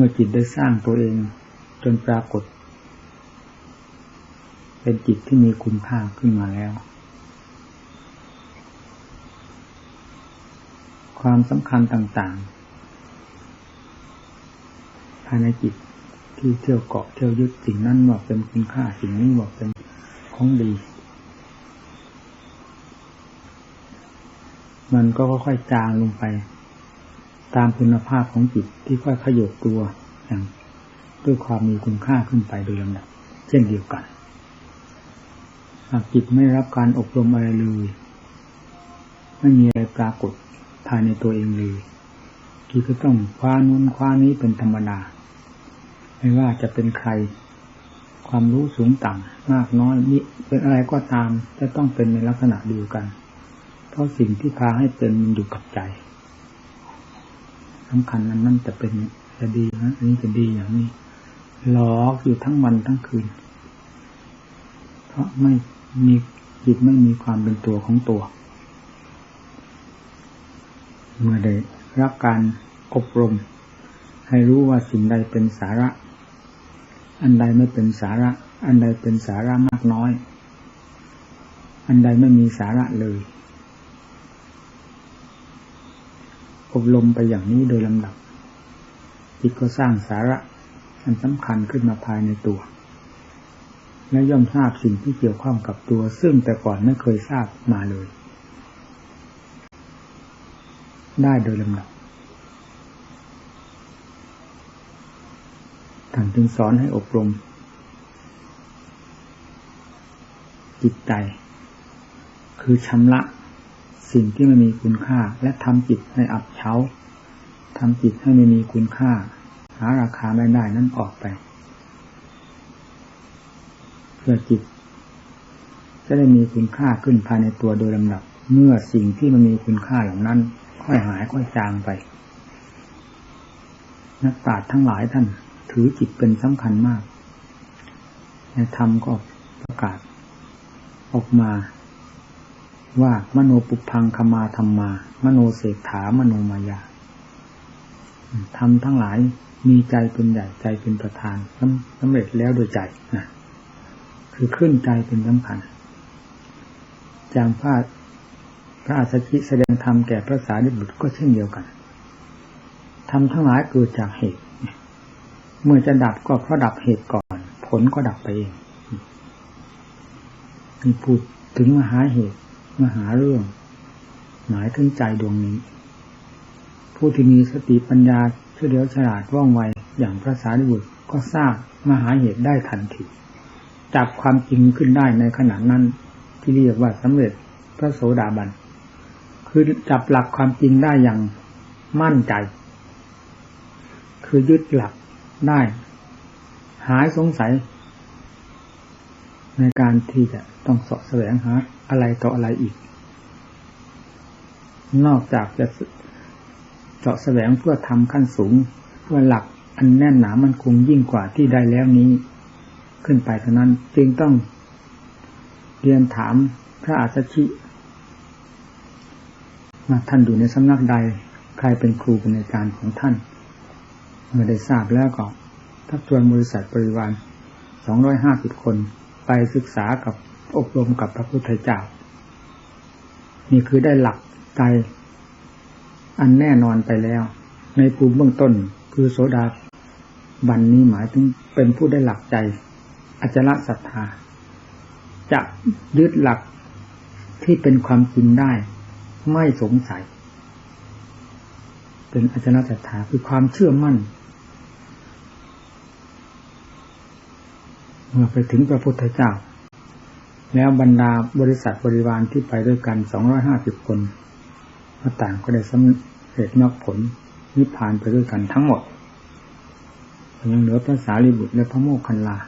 มื่อจิตได้สร้างตัวเองจนปรากฏ เป็นจิตที่มีคุณค่าขึ้นมาแล้ว ความสำคัญต่างๆ ภายในจิตที่เที่ยวเกาะเที่ยวยึดสิ่งนั้นว่าเป็นคุณค่าสิ่งนี้ว่าเป็นของดี มันก็ค่อยๆจางลงไป ตามคุณภาพของจิตที่ค่อยขยบตัวอย่างด้วยความมีคุณค่าขึ้นไปโดยลำดับเช่นเดียวกัน หากจิตไม่รับการอบรมอะไรเลยไม่มีอะไรปรากฏภายในตัวเองเลยที่ก็ต้องคว้านู้นคว้านี้เป็นธรรมดา ไม่ว่าจะเป็นใคร ความรู้สูงต่ำมากน้อยนี่เป็นอะไรก็ตามจะต้องเป็นในลักษณะเดียวกัน เพราะสิ่งที่พาให้เป็นมันอยู่กับใจ สำคัญนั้นนั่นจะเป็นจะดีนะอันนี้จะดีอย่างนี้หลอกอยู่ทั้งวันทั้งคืน เพราะไม่มีจิตไม่มีความเป็นตัวของตัว เมื่อได้รับการอบรม ให้รู้ว่าสิ่งใดเป็นสาระ อันใดไม่เป็นสาระ อันใดเป็นสาระมากน้อย อันใดไม่มีสาระเลย อบรมไปอย่างนี้โดยลำดับจิตก็สร้างสาระอันสำคัญขึ้นมาภายในตัว และย่อมทราบสิ่งที่เกี่ยวข้องกับตัว ซึ่งแต่ก่อนไม่เคยทราบมาเลย ได้โดยลำดับท่านจึงสอนให้อบรม จิตใจ คือชำระ สิ่งที่ไม่มีคุณค่า และทำจิตให้อับเฉาทำจิตให้ไม่มีคุณค่า หาราคาไม่ได้นั่นออกไป เพื่อจิต จะได้มีคุณค่าขึ้นภายในตัวโดยลำดับ เมื่อสิ่งที่มันมีคุณค่าเหล่านั้น ค่อยหายค่อยจางไป นักปราชญ์ทั้งหลายท่าน ถือจิตเป็นสำคัญมากในธรรมก็ประกาศออกมา ว่ามโนปุพังคมาธรรมา มโนเศรษฐามโนมายาทำทั้งหลายมีใจเป็นใหญ่ใจเป็นประธานสำเร็จแล้วโดยใจนะคือขึ้นใจเป็นสำคัญจางพระพระอาสชิแสดงธรรมแก่พระสารีบุตรก็เช่นเดียวกันทำทั้งหลายเกิดจากเหตุ เมื่อจะดับก็เพราะดับเหตุก่อน ผลก็ดับไปเองมีพูดถึงมหาเหตุ มาหาเรื่อง หมายถึงใจดวงนี้ ผู้ที่มีสติปัญญาเฉลียวฉลาดว่องไวอย่างพระสารีบุตรก็ทราบมหาเหตุได้ทันทีจับความจริงขึ้นได้ในขณะนั้น ที่เรียกว่าสำเร็จพระโสดาบัน คือจับหลักความจริงได้อย่างมั่นใจ คือยึดหลักได้ หายสงสัย ในการที่จะ ต้องสอบแสวงหาอะไรต่ออะไรอีก นอกจากจะเจาะแสวงเพื่อทำขั้นสูงเพื่อหลักอันแน่นหนามันคงยิ่งกว่าที่ได้แล้วนี้ ขึ้นไปเท่านั้นจึงต้องเรียนถามพระอาชชิว่าท่านอยู่ในสำนักใด ใครเป็นครูเป็นอาจารย์ของท่าน เมื่อได้ทราบแล้วก็ทักชวนบริษัทบริวารสองร้อยห้าสิบคนไปศึกษากับ อบรมกับพระพุทธเจ้า นี่คือได้หลักใจอันแน่นอนไปแล้ว ในภูมิเบื้องต้นคือโสดาบันนี้หมายถึงเป็นผู้ได้หลักใจอจละศรัทธา จะยึดหลักที่เป็นความจริงได้ ไม่สงสัย เป็นอจละศรัทธาคือความเชื่อมั่น เมื่อไปถึงพระพุทธเจ้า แล้วบรรดาบริษัทบริวารที่ไปด้วยกันสองร้อยห้าสิบคนก็ต่างก็ได้สำเร็จมรรคผลนิพพานไปด้วยกันทั้งหมดยังเหลือพระสารีบุตรและพระโมคคัลลา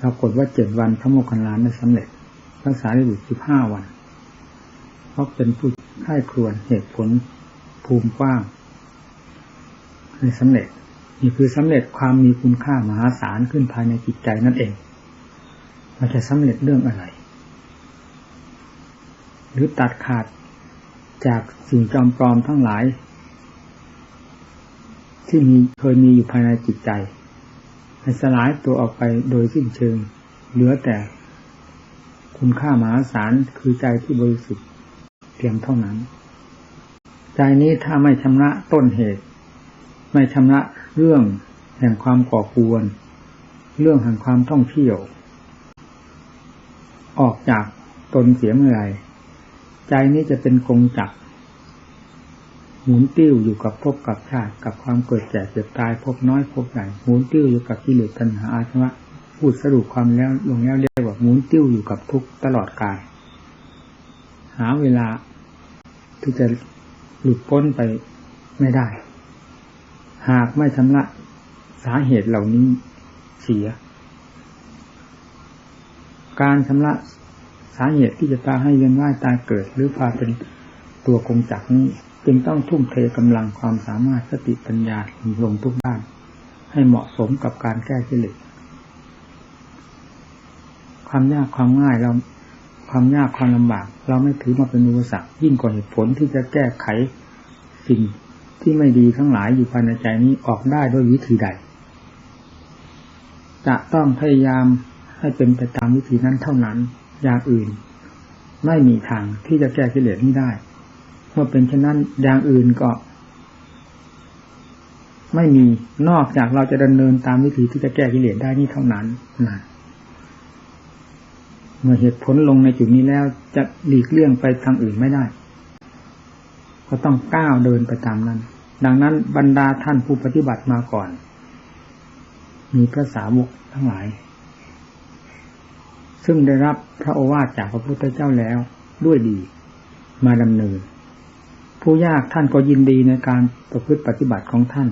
ปรากฏว่าเจ็ดวันพระโมคคัลลาได้สำเร็จ พระสารีบุตรสิบห้าวัน เพราะเป็นผู้ให้ครวนเหตุผลภูมิกว้างในสำเร็จ นี่คือสำเร็จความมีคุณค่ามหาศาลขึ้นภายในจิตใจนั่นเอง มันจะสำเร็จเรื่องอะไร หรือตัดขาดจากสิ่งจอมปลอมทั้งหลายที่ที่มีเคยมีอยู่ภายในจิตใจให้สลายตัวออกไปโดยสิ้นเชิง เหลือแต่คุณค่ามหาศาลคือใจที่บริสุทธิ์เพียงเท่านั้น ใจนี้ถ้าไม่ชำระต้นเหตุ ไม่ชำระเรื่องแห่งความก่อกวน เรื่องแห่งความท่องเที่ยว ออกจากตนเสียเมื่อไรใจนี้จะเป็นกงจักหมุนติ้วอยู่กับภพกับชาติ กับความเกิดแก่เจ็บตายพบน้อยพบใหญ่หมุนติ้วอยู่กับกิเลสตัณหาอาสวะพูดสรุปความแล้วลงแล้วเรียกว่าหมุนติ้วอยู่กับทุกตลอดกาย หาเวลาที่จะหลุดพ้นไปไม่ได้ หากไม่ชำระสาเหตุเหล่านี้เสีย การชำระสาเหตุที่จะพาให้เวียนว่ายตายเกิด หรือพาเป็นตัวกงจักรนี้ จึงต้องทุ่มเทกำลังความสามารถสติปัญญาลงทุกด้าน ให้เหมาะสมกับการแก้กิเลสความยากความง่ายเราความยากความลำบาก เราไม่ถือมาเป็นอุปสรรคยิ่งกว่าเหตุผลที่จะแก้ไขสิ่งที่ไม่ดีทั้งหลายอยู่ภายในใจนี้ออกได้ด้วยวิธีใด จะต้องพยายาม ให้เป็นไปตามวิธีนั้นเท่านั้น อย่างอื่น ไม่มีทางที่จะแก้กิเลสนี้ได้เมื่อเป็นเช่นนั้นอย่างอื่นก็ ไม่มีนอกจากเราจะดำเนินตามวิธีที่จะแก้กิเลสได้นี่เท่านั้นนะเมื่อเหตุผลลงในจุดนี้แล้วจะหลีกเลี่ยงไปทางอื่นไม่ได้ ก็ต้องก้าวเดินไปตามนั้น ดังนั้นบรรดาท่านผู้ปฏิบัติมาก่อน มีพระสาวกทั้งหลาย ซึ่งได้รับพระโอวาทจากพระพุทธเจ้าแล้วด้วยดี มาดำเนิน ผู้ยากท่านก็ยินดีในการประพฤติปฏิบัติของท่าน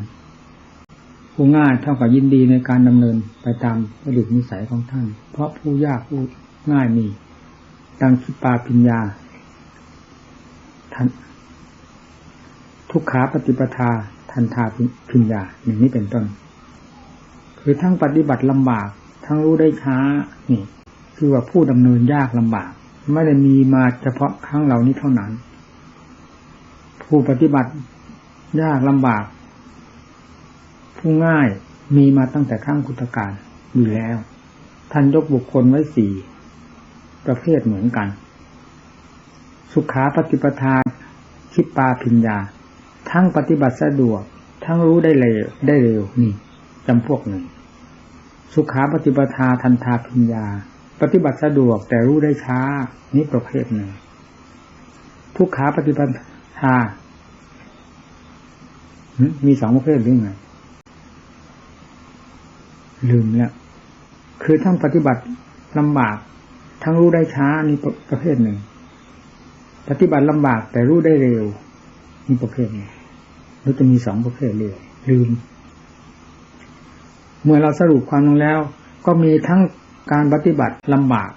ผู้ง่ายเท่ากับยินดีในการดำเนินไปตามระดิบนิสัยของท่าน เพราะผู้ยากผู้ง่ายมีดังคิปาปิญญาท่านทุกขาปฏิปทาทันทาพิญญาอย่างนี้เป็นต้น คือทั้งปฏิบัติลำบาก ทั้งรู้ได้ช้านี่ คือว่าผู้ดำเนินยากลำบาก ไม่ได้มีมาเฉพาะครั้งเหล่านี้เท่านั้น ผู้ปฏิบัติยากลำบาก ผู้ง่ายมีมาตั้งแต่ครั้งกุตการอยู่แล้ว ท่านยกบุคคลไว้สี่ประเภทเหมือนกัน สุขาปฏิปทาคิปปาพิญญา ทั้งปฏิบัติสะดวก ทั้งรู้ได้เร็วได้เร็วนี่จำพวกหนึ่ง สุขาปฏิปทาทันทาพิญญา ปฏิบัติสะดวกแต่รู้ได้ช้านี่ประเภทหนึ่งทุกขาปฏิปทามีสองประเภทหรือไงลืมแล้วคือทั้งปฏิบัติลำบาก ทั้งรู้ได้ช้านี่ประเภทหนึ่ง ปฏิบัติลำบากแต่รู้ได้เร็วนี่ประเภทหนึ่งหรือจะมีสองประเภทเลยลืม เมื่อเราสรุปความลงแล้ว ก็มีทั้ง การปฏิบัติลำบาก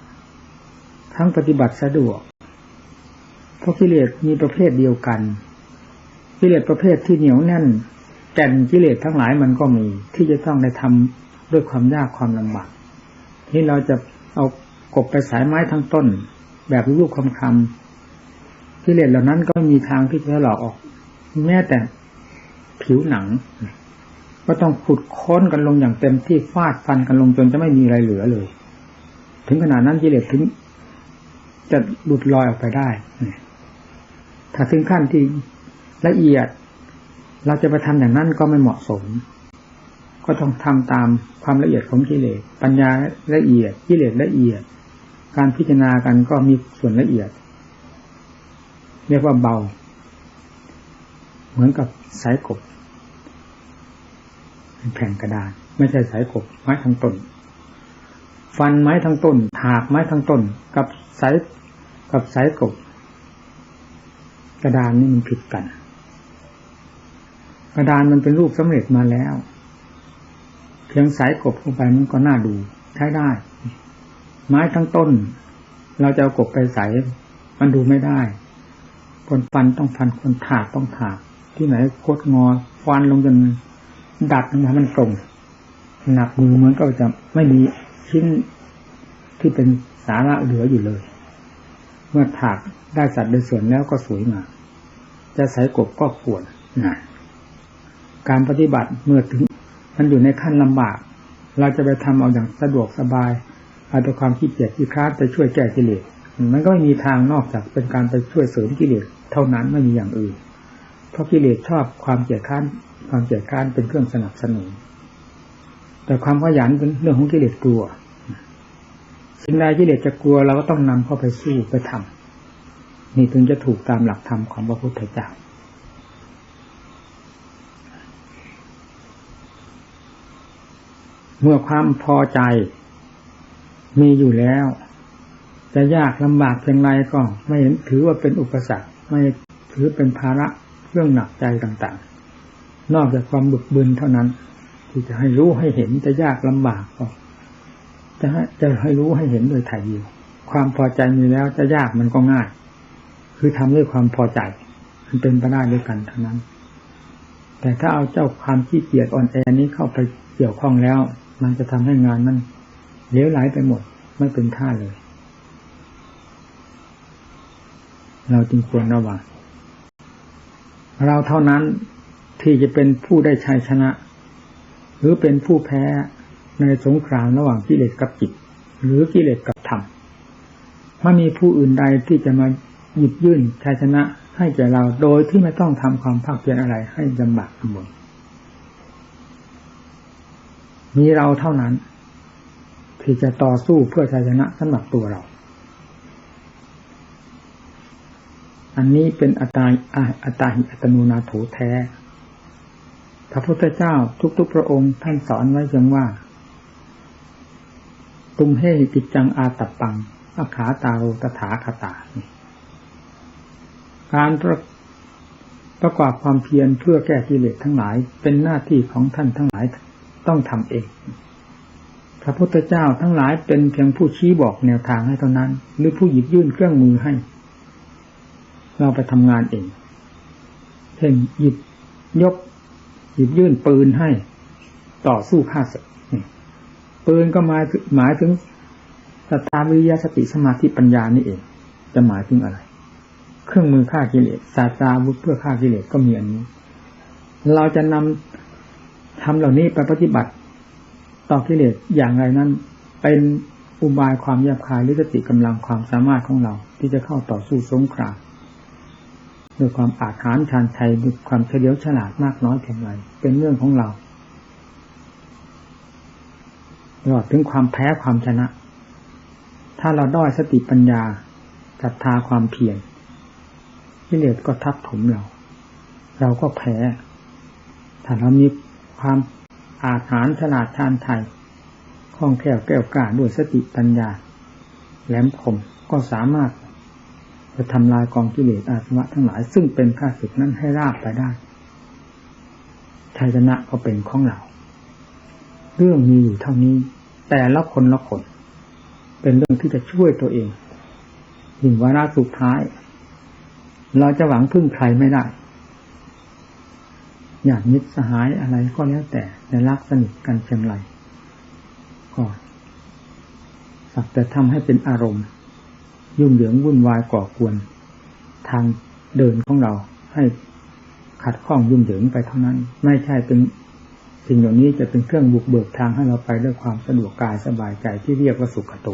ทั้งปฏิบัติสะดวก เพราะกิเลสมีประเภทเดียวกัน กิเลสประเภทที่เหนียวแน่นแก่นกิเลสทั้งหลายมันก็มี ที่จะต้องได้ทำด้วยความยากความลำบากที่เราจะเอากบไปสายไม้ทั้งต้น แบบรูปคำคำที่เลสเหล่านั้นก็มีทางที่จะหลอกออก แม้แต่ผิวหนังก็ต้องขุดค้นกันลงอย่างเต็มที่ฟาดฟันกันลงจนจะไม่มีอะไรเหลือเลย ถึงขนาดนั้นกิเลสถึง จะหลุดลอยออกไปได้ถ้าถึงขั้นที่ละเอียด เราจะไปทำอย่างนั้นก็ไม่เหมาะสม ก็ต้องทำตามความละเอียดของกิเลสปัญญาละเอียดกิเลสละเอียด การพิจารณากันก็มีส่วนละเอียด เรียกว่าเบา เหมือนกับสายกบแผ่นกระดาษไม่ใช่สายกบไม้ทั้งต้น ฟันไม้ทั้งต้น ถากไม้ทั้งต้น กับสายกับสายกบกระดานนี่มันผิดกัน กระดานมันเป็นรูปสำเร็จมาแล้ว เพียงสายกบเข้าไปมันก็น่าดู ใช้ได้ ไม้ทั้งต้น เราจะเอากบไปใส่มันดูไม่ได้คนฟันต้องฟันคนถากต้องถากที่ไหนโคตรงอฟันลงจนดัดลงมามันตรงหนักมือมันก็จะไม่มี ชิ้นที่เป็นสาระเหลืออยู่เลย เมื่อถากได้สัตว์โดยส่วนแล้วก็สวยงามจะใส่กบก็ควรนะการปฏิบัติเมื่อถึง มันอยู่ในขั้นลำบาก เราจะไปทำเอาอย่างสะดวกสบายเอาแต่ความขี้เกียจขี้ค้านไปช่วยแก้กิเลสมันก็ไม่มีทางนอกจากเป็นการไปช่วยเสริมกิเลสเท่านั้นไม่มีอย่างอื่น เพราะกิเลสชอบความเกียจค้านความเกียจค้านเป็นเครื่องสนับสนุน แต่ความขยันเป็นเรื่องของกิเลสกลัวสิ่งใดกิเลสจะกลัวเราก็ต้องนำเข้าไปสู้ไปทำนี่ถึงจะถูกตามหลักธรรมของพระพุทธเจ้าเมื่อความพอใจมีอยู่แล้ว จะยากลำบากเพียงไรก็ไม่เห็นถือว่าเป็นอุปสรรค ไม่ถือเป็นภาระเรื่องหนักใจต่างๆ นอกจากความบึกบึนเท่านั้น ที่จะให้รู้ให้เห็นจะยากลำบากก็จะให้จะให้รู้ให้เห็นโดยถ่ายเดียว ความพอใจมีแล้วจะยากมันก็ง่าย คือทำด้วยความพอใจ มันเป็นไปได้ด้วยกันเท่านั้น แต่ถ้าเอาเจ้าความขี้เกียจอ่อนแอนี้เข้าไปเกี่ยวข้องแล้ว มันจะทำให้งานมันเลี้ยวไหลไปหมด ไม่เป็นท่าเลย เราจึงควรระวังเราเท่านั้นที่จะเป็นผู้ได้ชัยชนะ หรือเป็นผู้แพ้ในสงครามระหว่างกิเลสกับจิต หรือกิเลสกับธรรมไม่มีผู้อื่นใดที่จะมาหยิบยื่นชัยชนะให้แก่เราโดยที่ไม่ต้องทำความภาคเพียรอะไรให้ลำบากลำบนมีเราเท่านั้น ที่จะต่อสู้เพื่อชัยชนะสำหรับตัวเรา อันนี้เป็นอัตตาอัตตาหิอัตโนนาโถแท้ พระพุทธเจ้าทุก ๆ พระองค์ท่านสอนไว้เพียงว่า ตุมเฮกิจจังอาตับปังอาขาตาโรตถาคตา การประประกอบความเพียรเพื่อแก้กิเลสทั้งหลายเป็นหน้าที่ของท่านทั้งหลายต้องทำเอง พระพุทธเจ้าทั้งหลายเป็นเพียงผู้ชี้บอกแนวทางให้เท่านั้น หรือผู้หยิบยื่นเครื่องมือให้ เราไปทำงานเอง เช่นหยิบยก หยิบยื่นปืนให้ต่อสู้ฆ่าศึกปืนก็หมายหมายถึงสตาวิยสติสมาธิปัญญานี่เอง จะหมายถึงอะไร เครื่องมือฆ่ากิเลสศาสตราวุธเพื่อฆ่ากิเลสก็มีอันนี้ เราจะนำทำเหล่านี้ไปปฏิบัติต่อกิเลสอย่างไรนั้น เป็นอุบายความแยบคายหรือสติกำลังความสามารถของเรา ที่จะเข้าต่อสู้สงคราม ด้วยความอาถรรพ์ชานชัยด้วยความเฉลียวฉลาดมากน้อยเพียงไรเป็นเรื่องของเราตลอดถึงความแพ้ความชนะ ถ้าเราด้อยสติปัญญาศรัทธาความเพียรกิเลสก็ทับถมเรา เราก็แพ้ ถ้าเรามีความอาถรรพ์ฉลาดชาญไทยคล่องแคล่วแก้วกล้าด้วยสติปัญญาแหลมคมก็สามารถ จะทำลายกองกิเลสอาสวะทั้งหลาย ซึ่งเป็นข้าศึกนั้นให้ราบไปได้ชัยชนะก็เป็นของเรา เรื่องมีอยู่เท่านี้ แต่ละคนละคน เป็นเรื่องที่จะช่วยตัวเองถึงวาระสุดท้าย เราจะหวังพึ่งใครไม่ได้ อยากมิตรสหายอะไรก็แล้วแต่ในรักสนิทกันเพียงไรก็สักแต่ทำให้เป็นอารมณ์ ยุ่งเหยิงวุ่นวายก่อกวน ทางเดินของเราให้ขัดข้องยุ่งเหยิงไปเท่านั้น ไม่ใช่เป็นสิ่งเหล่านี้จะเป็นเครื่องบุกเบิกทางให้เราไปด้วยความสะดวกกายสบายใจที่เรียกว่าสุขโต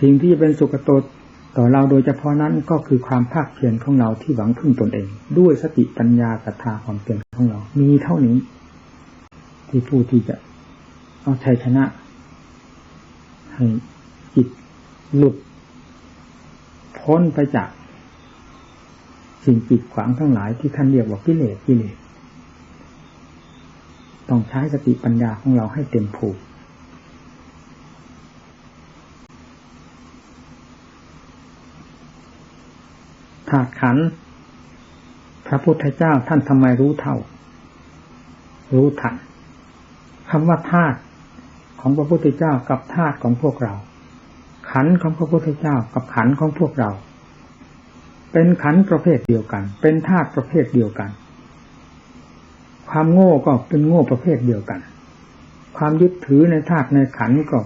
สิ่งที่จะเป็นสุขโตต่อเราโดยเฉพาะนั้นก็คือความภาคเพียรของเราที่หวังพึ่งตนเอง ด้วยสติปัญญาศรัทธาความเพียรของเรา มีเท่านี้ ที่ผู้ที่จะเอาชัยชนะให้จิตหลุด พ้นไปจาก สิ่งปิดขวางทั้งหลายที่ท่านเรียกว่ากิเลสกิเลสต้องใช้สติปัญญาของเราให้เต็มผูกธาตุขันพระพุทธเจ้าท่านทำไมรู้เท่า รู้ทันคำว่าธาตุของพระพุทธเจ้ากับธาตุของพวกเรา ขันของพระพุทธเจ้ากับขันของพวกเรา เป็นขันประเภทเดียวกัน เป็นธาตุประเภทเดียวกัน ความโง่ก็เป็นโง่ประเภทเดียวกัน ความยึดถือในธาตุในขันก็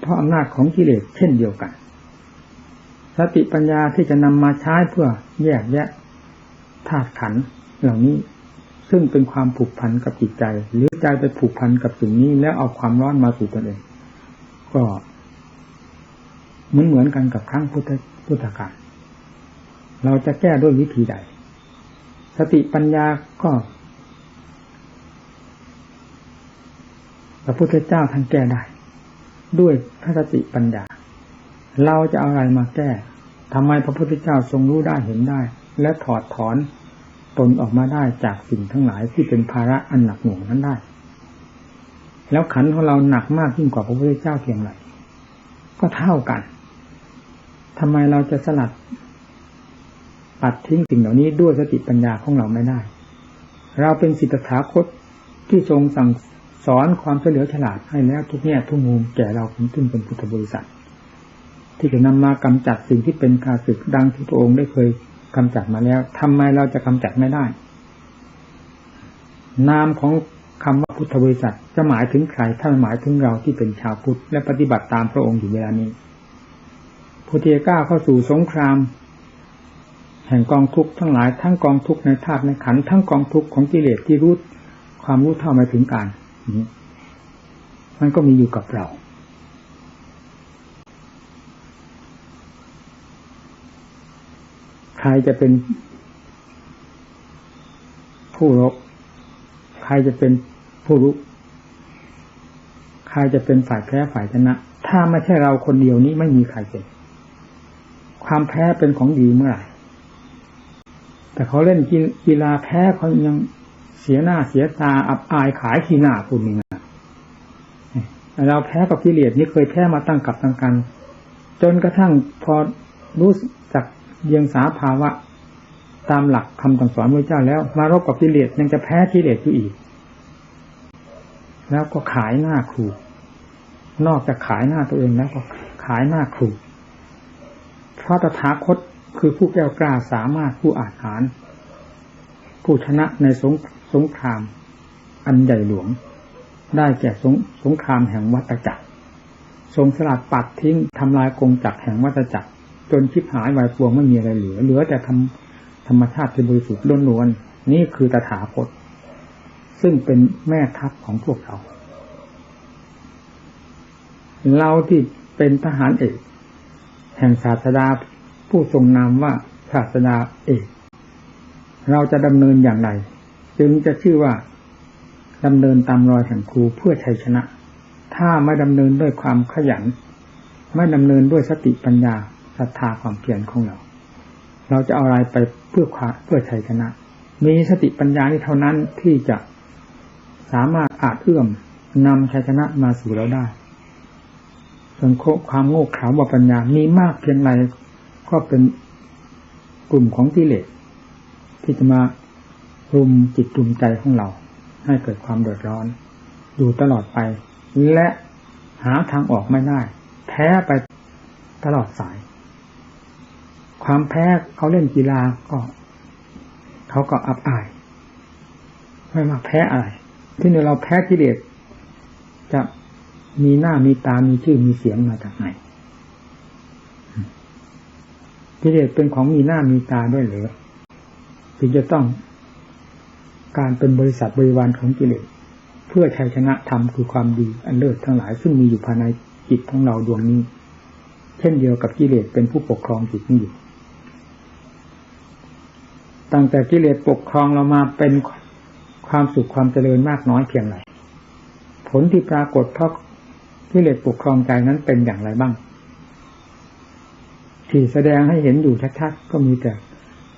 เพราะอำนาจของกิเลสเช่นเดียวกัน สติปัญญาที่จะนำมาใช้เพื่อแยกแยะธาตุขันเหล่านี้ซึ่งเป็นความผูกพันกับจิตใจ หรือใจไปผูกพันกับสิ่งนี้แล้วเอาความร้อนมาสู่ตนเอง ก็ เหมือนเหมือนกันกับครั้งพุทธพุทธกาลเราจะแก้ด้วยวิธีใด สติปัญญาก็พระพุทธเจ้าท่านแก้ได้ ด้วยพระสติปัญญา เราจะเอาอะไรมาแก้ทำไมพระพุทธเจ้าทรงรู้ได้เห็นได้ และถอดถอนตนออกมาได้จากสิ่งทั้งหลายที่เป็นภาระอันหนักหน่วงนั้นได้ แล้วขันของเราหนักมากยิ่งกว่าพระพุทธเจ้าเพียงไรก็เท่ากัน ทำไมเราจะสลัด ปัดทิ้งสิ่งเหล่านี้ด้วยสติปัญญาของเราไม่ได้ เราเป็นสิทธาคตที่ทรงสั่งสอนความเฉลียวฉลาดให้แล้วทุกแง่ทุกมุมแก่เราซึ่งเป็นพุทธบริษัท ที่จะนำมากำจัดสิ่งที่เป็นคาสึกดังที่พระองค์ได้เคยกำจัดมาแล้วทำไมเราจะกำจัดไม่ได้ นามของคำว่าพุทธบริษัทจะหมายถึงใครถ้าหมายถึงเราที่เป็นชาวพุทธและปฏิบัติตามพระองค์อยู่เวลานี้ พุทธิก้าเข้าสู่สงคราม แห่งกองทุกข์ทั้งหลายทั้งกองทุกข์ในธาตุในขันทั้งกองทุกข์ของกิเลสที่รู้ความรู้เท่าไมาถึงการมันก็มีอยู่กับเรา ใครจะเป็นผู้รบ ใครจะเป็นผู้รู้ ใครจะเป็นฝ่ายแพ้ฝ่ายชนะ ถ้าไม่ใช่เราคนเดียวนี้ไม่มีใครเป็น ความแพ้เป็นของดีเมื่อไหร่แต่เขาเล่นกีฬาแพ้เขายังเสียหน้าเสียตาอับอายขายขี้หน้าคุณนี่นะเราแพ้กับกิเลสนี่เคยแพ้มาตั้งกับตั้งกัน จนกระทั่งพอรู้จักเยียงสาภาวะ ตามหลักคำสอนพระเจ้าแล้ว มารบกับกิเลสยังจะแพ้กิเลสอยู่อีก แล้วก็ขายหน้าครู นอกจากขายหน้าตัวเองแล้วก็ขายหน้าครู พราะตถาคตคือผู้แก้วกล้าสามารถผู้อาจหาร ผู้ชนะในสงสงคราม อันใหญ่หลวง ได้แก่สงสงครามแห่งวัตจักร ทรงสลัดปัดทิ้งทำลายกงจักรแห่งวัตจักร จนชิบหายวายปวงไม่มีอะไรเหลือ เหลือแต่ทำธรรมชาติที่บริสุทธิ์ล้วนๆนี่คือตถาคต ซึ่งเป็นแม่ทัพของพวกเรา เราที่เป็นทหารเอก แห่งศาสดาผู้ทรงนามว่าศาสดาเอก เราจะดำเนินอย่างไร จึงจะชื่อว่าดำเนินตามรอยแห่งครูเพื่อชัยชนะ ถ้าไม่ดำเนินด้วยความขยัน ไม่ดำเนินด้วยสติปัญญาศรัทธาความเพียรของเรา เราจะเอาอะไรไปเพื่อความเพื่อชัยชนะ มีสติปัญญานี้เท่านั้นที่จะสามารถอาจเอื้อมนำชัยชนะมาสู่เราได้ ส่วนความโง่เขลาว่าปัญญามีมากเพียงไรก็เป็นกลุ่มของกิเลสที่จะมารุมจิตรุมใจของเรา ให้เกิดความเดือดร้อน อยู่ตลอดไป และหาทางออกไม่ได้แพ้ไปตลอดสาย ความแพ้เขาเล่นกีฬาก็เขาก็อับอาย ไม่มาแพ้อะไร ที่เราแพ้กิเลสจะ มีหน้ามีตา มีชื่อมีเสียงมาจากไหนกิเลสเป็นของมีหน้ามีตาด้วยหรือจึงจะต้องการเป็นบริษัทบริวารของกิเลสเพื่อชัยชนะธรรมคือความดีอันเลิศทั้งหลายซึ่งมีอยู่ภายในจิตของเราดวงนี้ เช่นเดียวกับกิเลสเป็นผู้ปกครองจิตนี้อยู่ตั้งแต่กิเลสปกครองเรามาเป็นความสุขความเจริญมากน้อยเพียงไรผลที่ปรากฏเพราะ กิเลสปกครองใจนั้นเป็นอย่างไรบ้าง ที่แสดงให้เห็นอยู่ชัดๆก็มีแต่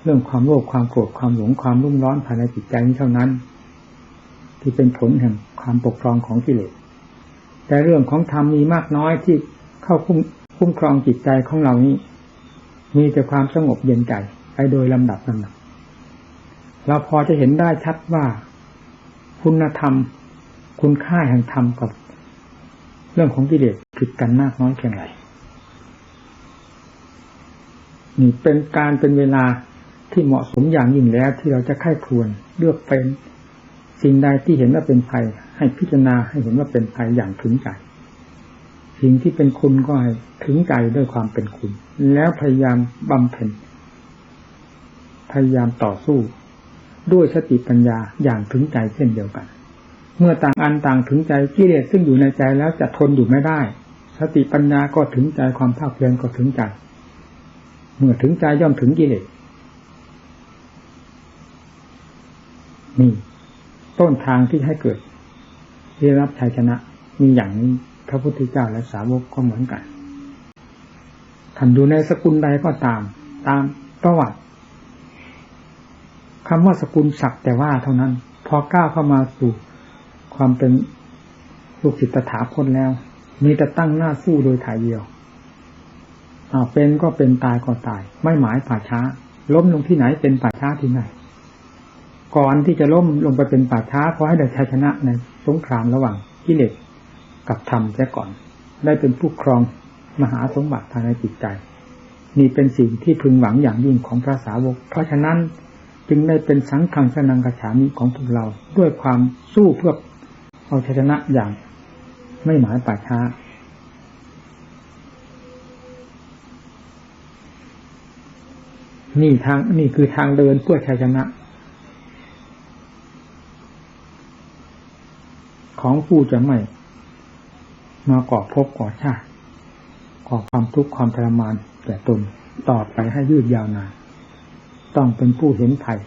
เรื่องความโลภความโกรธความหลงความรุ่มร้อนภายในจิตใจนี้เท่านั้น ที่เป็นผลแห่งความปกครองของกิเลสแต่เรื่องของธรรมมีมากน้อยที่เข้าคุ้มคุ้มครองจิตใจของเรานี้ มีแต่ความสงบเย็นใจไปโดยลำดับลำดับเราพอจะเห็นได้ชัดว่า คุณธรรม คุณค่าแห่งธรรมกับ เรื่องของกิเลสผิดกันมากน้อยเพียงไรนี่เป็นการเป็นเวลาที่เหมาะสมอย่างยิ่งแล้วที่เราจะไข้ควรเลือกเป็นสิ่งใดที่เห็นว่าเป็นภัย ให้พิจารณาให้เห็นว่าเป็นภัยอย่างถึงใจสิ่งที่เป็นคุณก็ให้ถึงใจด้วยความเป็นคุณ แล้วพยายามบำเพ็ญพยายามต่อสู้ ด้วยสติปัญญาอย่างถึงใจเช่นเดียวกัน เมื่อต่างอันต่างถึงใจกิเลสซึ่งอยู่ในใจแล้วจะทนอยู่ไม่ได้ สติปัญญาก็ถึงใจความภาคเพียรก็ถึงใจ เมื่อถึงใจย่อมถึงกิเลสนี่ต้นทางที่ให้เกิดได้รับชัยชนะ มีอย่างนี้พระพุทธเจ้าและสาวกก็เหมือนกันท่านอยู่ในสกุลใดก็ตาม ตามประวัติคำว่าสกุลศักแต่ว่าเท่านั้น พอก้าวเข้ามาสู่ ความเป็นลูกศิษย์ตถาคตแล้ว มีแต่ตั้งหน้าสู้โดยถ่ายเดียวอาเป็นก็เป็นตายก็ตาย ไม่หมายป่าช้า ล้มลงที่ไหนเป็นป่าช้าที่ไหน ก่อนที่จะล้มลงไปเป็นป่าช้าขอให้ได้ชัยชนะในสงครามระหว่างกิเลสกับธรรมแค่ก่อน ได้เป็นผู้ครองมหาสมบัติภายในจิตใจ นี่เป็นสิ่งที่พึงหวังอย่างยิ่งของพระสาวก เพราะฉะนั้นจึงได้เป็นสังขังสนังกระฉามิของพวกเราด้วยความสู้เพื่อ เอาชนะอย่างไม่หมายป่าช้า นี่ทางนี่คือทางเดินเพื่อชัยชนะ ของผู้จะไม่ มาก่อภพก่อชาติก่อความทุกข์ความทรมานแก่ตนต่อไปให้ยืดยาวนานต้องเป็นผู้เห็นภัย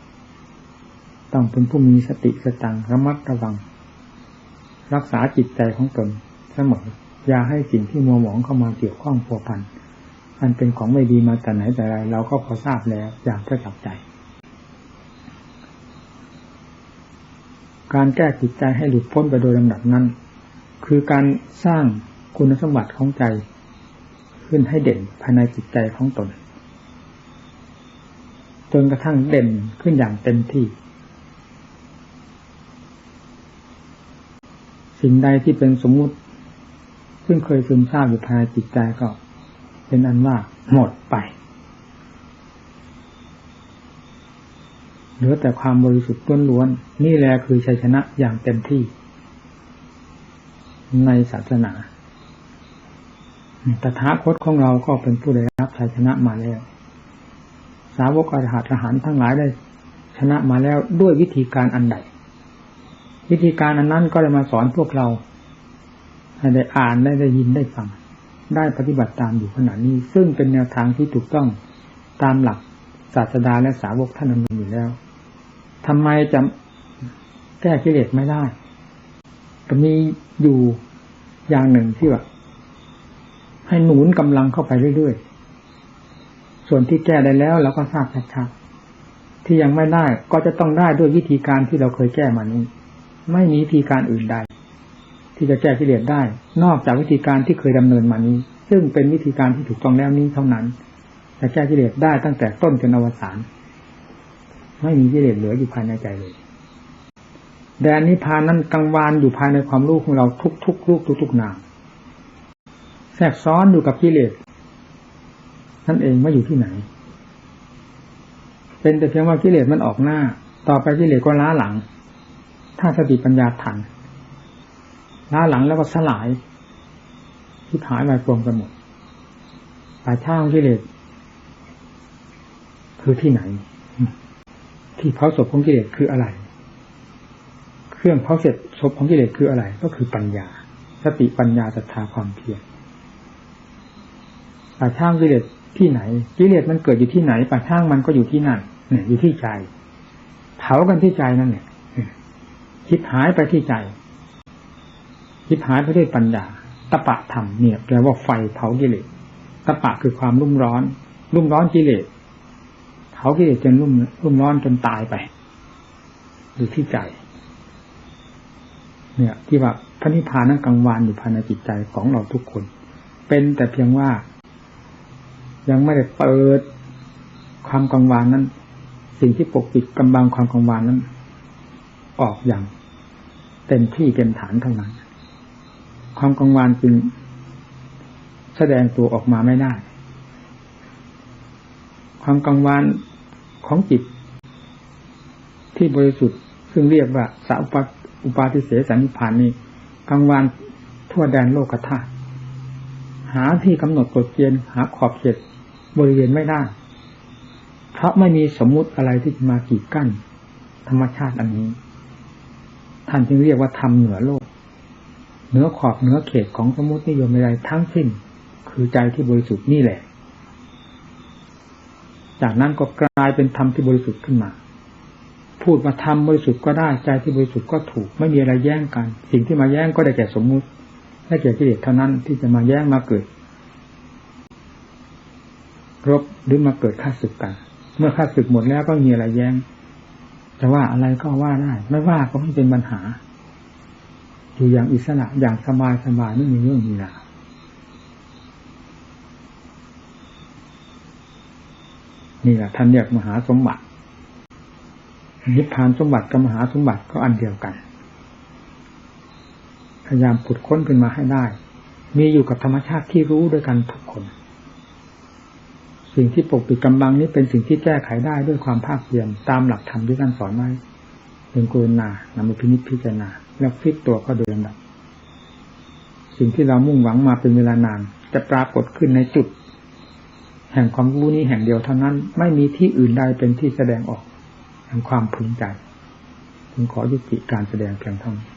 ต้องเป็นผู้มีสติสตังระมัดระวัง รักษาจิตใจของตนเสมออย่าให้สิ่งที่มัวหมองเข้ามาเกี่ยวข้องพัวพันอันเป็นของไม่ดีมาแต่ไหนแต่ไรเราก็พอทราบแล้วอย่างประจับใจ การแก้จิตใจให้หลุดพ้นไปโดยลำดับนั้น คือการสร้างคุณสมบัติของใจ ขึ้นให้เด่นภายในจิตใจของตนจนกระทั่งเด่นขึ้นอย่างเต็มที่ สิ่งใดที่เป็นสมมุติ ซึ่งเคยซึมซาบอยู่ภายในจิตใจก็ เป็นอันว่าหมดไป เหลือแต่ความบริสุทธิ์ล้วนๆนี่แหละคือชัยชนะอย่างเต็มที่ ในศาสนาตถาคตของเราก็เป็นผู้ได้รับชัยชนะมาแล้ว สาวกอรหัตทหารทั้งหลายได้ชนะมาแล้วด้วยวิธีการอันใด วิธีการอันนั้นก็เลยมาสอนพวกเราให้ได้อ่านได้ได้ยินได้ฟัง ได้ปฏิบัติตามอยู่ขณะนี้ ซึ่งเป็นแนวทางที่ถูกต้องตามหลักศาสดาและสาวกท่านนั้นอยู่แล้วทำไมจะแก้กิเลสไม่ได้ก็มีอยู่อย่างหนึ่งที่ว่าให้หนุนกำลังเข้าไปเรื่อยๆ ส่วนที่แก้ได้แล้วเราก็ทราบชัดๆที่ยังไม่ได้ก็จะต้องได้ด้วยวิธีการที่เราเคยแก้มานี้ ไม่มีวิธีการอื่นใด ที่จะแก้กิเลสได้ นอกจากวิธีการที่เคยดำเนินมานี้ ซึ่งเป็นวิธีการที่ถูกต้องแล้วนี้เท่านั้น จะแก้กิเลสได้ตั้งแต่ต้นจนอวสานไม่มีกิเลสเหลืออยู่ภายในใจเลยแดนนิพพานนั้นกังวานอยู่ภายในความรู้ของเราทุกๆลูกทุกๆนามแทรกซ้อนอยู่กับกิเลสนั่นเองไม่อยู่ที่ไหน เป็นแต่เพียงว่ากิเลสมันออกหน้า ต่อไปกิเลสก็ล้าหลัง ถ้าสติปัญญาทันล้าหลังแล้วก็สลายที่หายไปรวมกันหมดป่าช่างกิเลสคือที่ไหน ที่เผาศพของกิเลสคืออะไร เครื่องเผาเสร็จศพของกิเลสคืออะไร ก็คือปัญญา สติปัญญาศรัทธาความเพียรป่าช่างกิเลสที่ไหนกิเลสมันเกิดอยู่ที่ไหนป่าช่างมันก็อยู่ที่นั่นเนี่ยอยู่ที่ใจ เผากันที่ใจนั่นเนี่ย คิดหายไปที่ใจคิดหายไปด้วยปัญญาตะปะธรรมเนี่ยแปลว่าไฟเผากิเลสตะปะคือความรุ่มร้อน รุ่มร้อนกิเลสเผากิเลสจนรุ่มรุ่มร้อนจนตายไปอยู่ที่ใจ เนี่ย ที่ว่าพระนิพพานนั้นกังวานอยู่ภายในจิตใจของเราทุกคน เป็นแต่เพียงว่า ยังไม่ได้เปิดความกังวานนั้น สิ่งที่ปกปิดกำบังความกังวานนั้น ออกอย่างเต็มที่เต็มฐานเท่านั้น ความกังวานจึงแสดงตัวออกมาไม่ได้ ความกังวานของจิต ที่บริสุทธิ์ซึ่งเรียกว่าสัพอุปาทิเสสนิพานนี้กังวานทั่วแดนโลกธาตุหาที่กำหนดกฎเกณฑ์หาขอบเขตบริเวณไม่ได้ เพราะไม่มีสมมุติอะไรที่มากีดกั้น ธรรมชาติอันนี้ ท่านจึงเรียกว่าธรรมเหนือโลก เหนือขอบเหนือเขตของสมมตินิยมใดทั้งสิ้น คือใจที่บริสุทธิ์นี่แหละ จากนั้นก็กลายเป็นธรรมที่บริสุทธิ์ขึ้นมา พูดว่าธรรมบริสุทธิ์ก็ได้ใจที่บริสุทธิ์ก็ถูก ไม่มีอะไรแย่งกัน สิ่งที่มาแย่งก็ได้แก่สมมุติได้แก่กิเลสเท่านั้นที่จะมาแย่งมาเกิด รบหรือมาเกิดข้าศึกกัน เมื่อข้าศึกหมดแล้วก็มีอะไรแย้ง จะว่าอะไรก็ว่าได้ ไม่ว่าก็ไม่เป็นปัญหา อยู่อย่างอิสระอย่างสบายสบายไม่มีเรื่องมีราวนี่แหละท่านเรียกมหาสมบัตินิพพานสมบัติกับมหาสมบัติก็อันเดียวกัน พยายามผุดค้นขึ้นมาให้ได้ มีอยู่กับธรรมชาติที่รู้ด้วยกันทุกคน สิ่งที่ปกปิดกำบังนี้เป็นสิ่งที่แก้ไขได้ด้วยความภาคเพียรตามหลักธรรมที่ท่านสอนไว้เป็นกุณานำมาพินิจพิจารณา แล้วฟิตตัวก็โดยลำดับสิ่งที่เรามุ่งหวังมาเป็นเวลานาน จะปรากฏขึ้นในจุด แห่งความรู้นี้แห่งเดียวเท่านั้น ไม่มีที่อื่นใดเป็นที่แสดงออก แห่งความพึงใจจึงขอยุติการแสดงเพียงเท่านี้